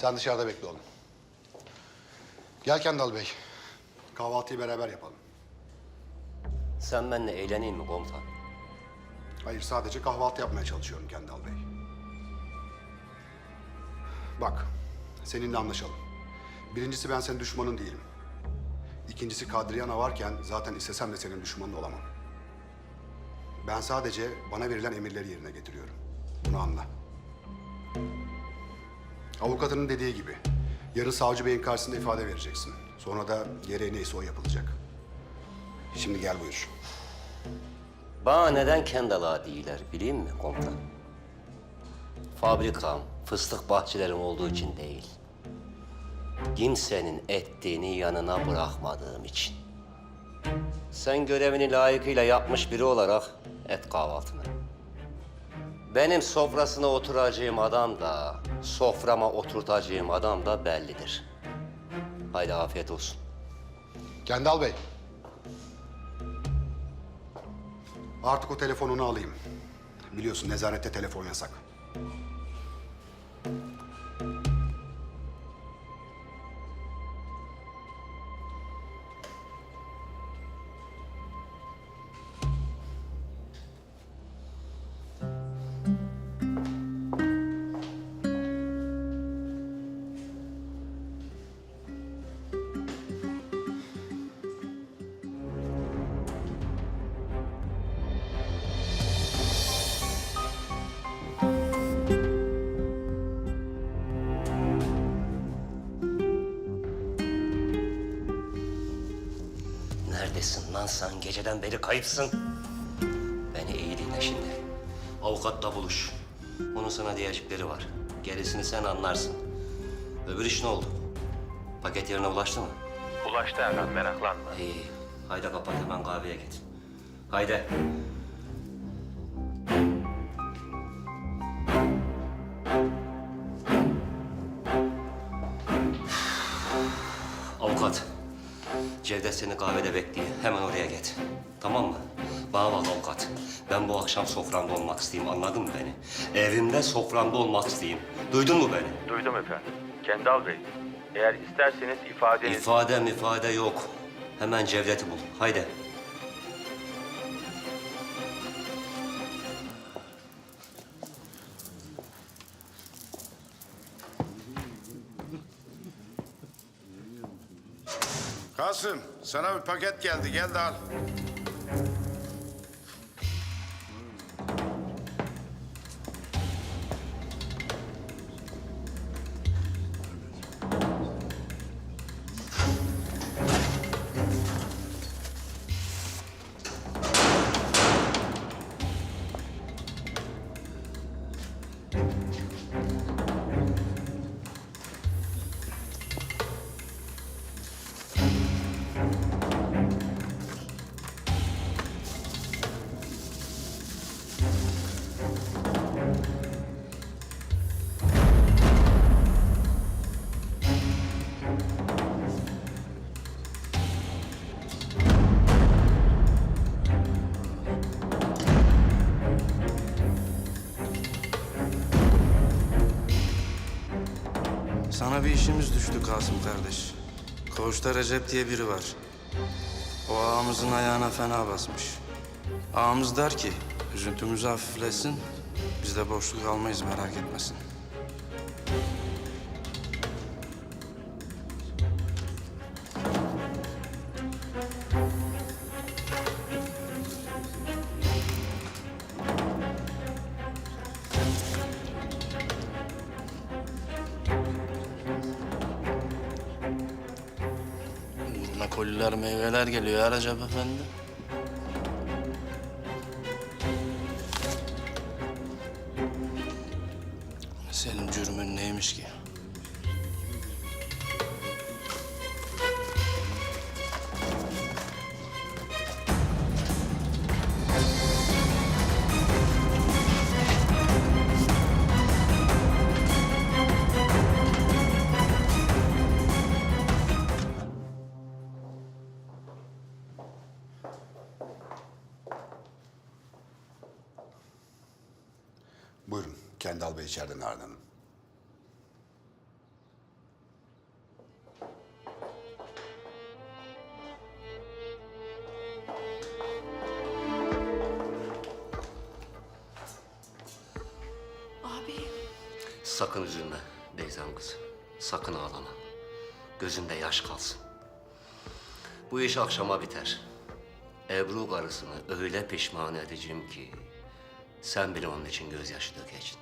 Sen dışarıda bekle oğlum. Gel Kendal Bey. Kahvaltıyı beraber yapalım. Sen benimle eğleneyim mi komutan? Hayır sadece kahvaltı yapmaya çalışıyorum Kendal Bey. Bak seninle anlaşalım. Birincisi ben senin düşmanın değilim. İkincisi Kadriyana varken zaten istesem de senin düşmanın olamam. Ben sadece bana verilen emirleri yerine getiriyorum. Bunu anla. Avukatının dediği gibi yarın savcı beyin karşısında ifade vereceksin. Sonra da gereği neyse o yapılacak. Şimdi gel buyur. Bana neden Kendal'a değiller bileyim mi komutan? Fabrikam, fıstık bahçelerim olduğu için değil. Kimsenin ettiğini yanına bırakmadığım için. Sen görevini layıkıyla yapmış biri olarak et kahvaltını. Benim sofrasına oturacağım adam da, soframa oturtacağım adam da bellidir. Haydi afiyet olsun. Kendal Bey. Artık o telefonunu alayım. Biliyorsun nezarette telefon yasak. Lan sen? Geceden beri kayıpsın. Beni iyi dinle şimdi. Avukatla buluş. Bunun sana diyecekleri var. Gerisini sen anlarsın. Öbür iş ne oldu? Paket yerine ulaştı mı? Ulaştı Erhan meraklanma. İyi. Haydi kapat hemen kahveye git. Haydi. Cevdet seni kahvede bekliyor. Hemen oraya git. Tamam mı? Bana bak avukat. Ben bu akşam sofranda olmak isteyeyim. Anladın mı beni? Evimde sofranda olmak isteyeyim. Duydun mu beni? Duydum efendim. Kendal Bey, eğer isterseniz ifadeniz... İfade ifade yok. Hemen Cevdet'i bul. Haydi. Kasım, sana bir paket geldi. Gel de al. Sana bir işimiz düştü Kasım kardeş. Koğuşta Recep diye biri var. O ağamızın ayağına fena basmış. Ağamız der ki, üzüntümüzü hafiflesin, biz de boşluk almayız merak etmesin. Buna koliler meyveler geliyor ha Recep Efendi. Senin cürmün neymiş ki? Buyurun. Kendal Bey içeride Narin Hanım. Abi. Sakın üzülme Beyza'm kız. Sakın ağlama. Gözünde yaş kalsın. Bu iş akşama biter. Ebru karısını öyle pişman edeceğim ki ...sen bile onun için gözyaşı dökeceksin.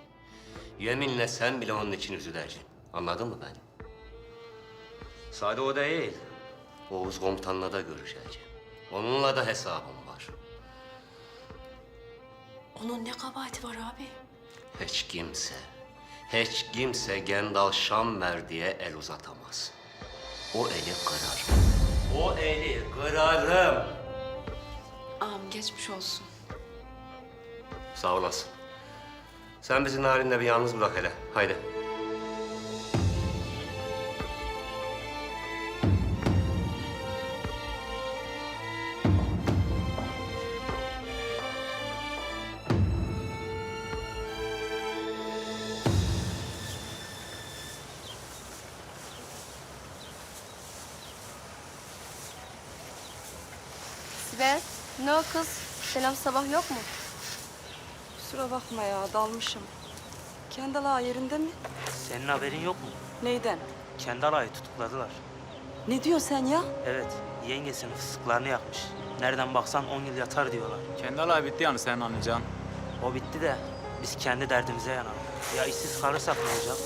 Yeminle sen bile onun için üzüleceksin. Anladın mı beni? Sade o değil. Oğuz komutanla da görüşeceğim. Onunla da hesabım var. Onun ne kabahati var abi? Hiç kimse, hiç kimse Gendal Şammer diye el uzatamaz. O eli kırar. O eli kırarım. Ağam geçmiş olsun. Sağ olasın. Sen bizi narinle bir yalnız bırak hele. Haydi. Sibel, ne o kız? Selam sabah yok mu? Kusura bakma ya dalmışım. Kendal ağa yerinde mi? Senin haberin yok mu? Neyden? Kendi alayı tutukladılar. Ne diyorsun sen ya? Evet, yengesinin fıstıklarını yakmış. Nereden baksan 10 yıl yatar diyorlar. Kendi alay bitti yani senin anlayacağın. O bitti de biz kendi derdimize yanalım. Ya işsiz kalırsak ne olacak?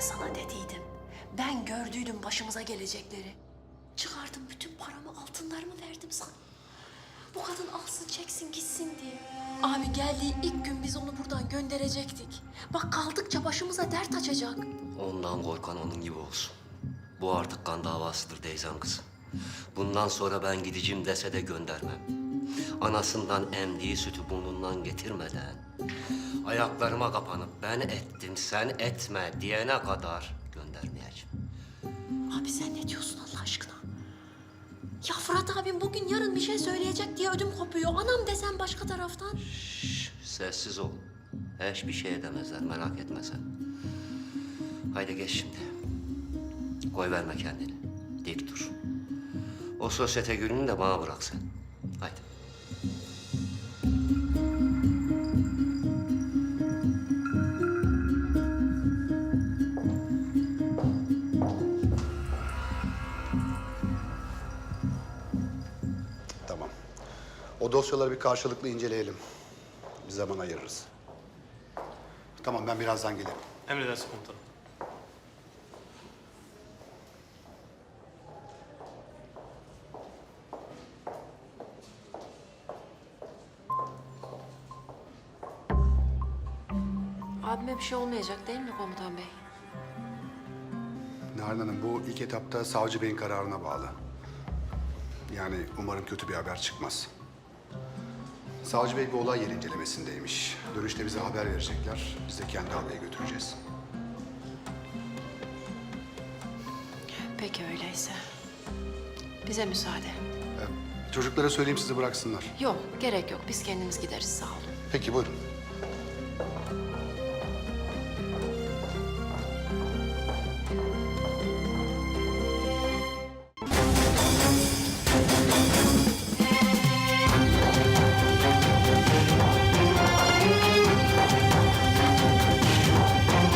Ben sana dediydim. Ben gördüydüm başımıza gelecekleri. Çıkardım bütün paramı, altınlarımı verdim sana. Bu kadın alsın çeksin gitsin diye. Abi geldiği ilk gün biz onu buradan gönderecektik. Bak kaldıkça başımıza dert açacak. Ondan korkan onun gibi olsun. Bu artık kan davasıdır Deyzan kızım. Bundan sonra ben gideceğim dese de göndermem. Anasından emdiği sütü burnundan getirmeden... ...ayaklarıma kapanıp ben ettim sen etme diyene kadar göndermeyeceğim. Abi sen ne diyorsun Allah aşkına? Ya Fırat abim bugün yarın bir şey söyleyecek diye ödüm kopuyor. Anam desen başka taraftan. Şş, sessiz ol. Hiçbir şey demezler merak etme sen. Haydi geç şimdi. Koy verme kendini. Dik dur. O sosyete gününü de bana bırak sen. Haydi. Tamam. O dosyaları bir karşılıklı inceleyelim. Bir zaman ayırırız. Tamam ben birazdan gelirim. Emredersin komutanım. Abime bir şey olmayacak değil mi komutan bey? Narin Hanım bu ilk etapta savcı beyin kararına bağlı. Yani umarım kötü bir haber çıkmaz. Savcı Bey bir olay yeri incelemesindeymiş. Dönüşte bize haber verecekler. Biz de kendi Bey'e götüreceğiz. Peki öyleyse. Bize müsaade. Ee, çocuklara söyleyeyim sizi bıraksınlar. Yok gerek yok biz kendimiz gideriz sağ olun. Peki buyurun.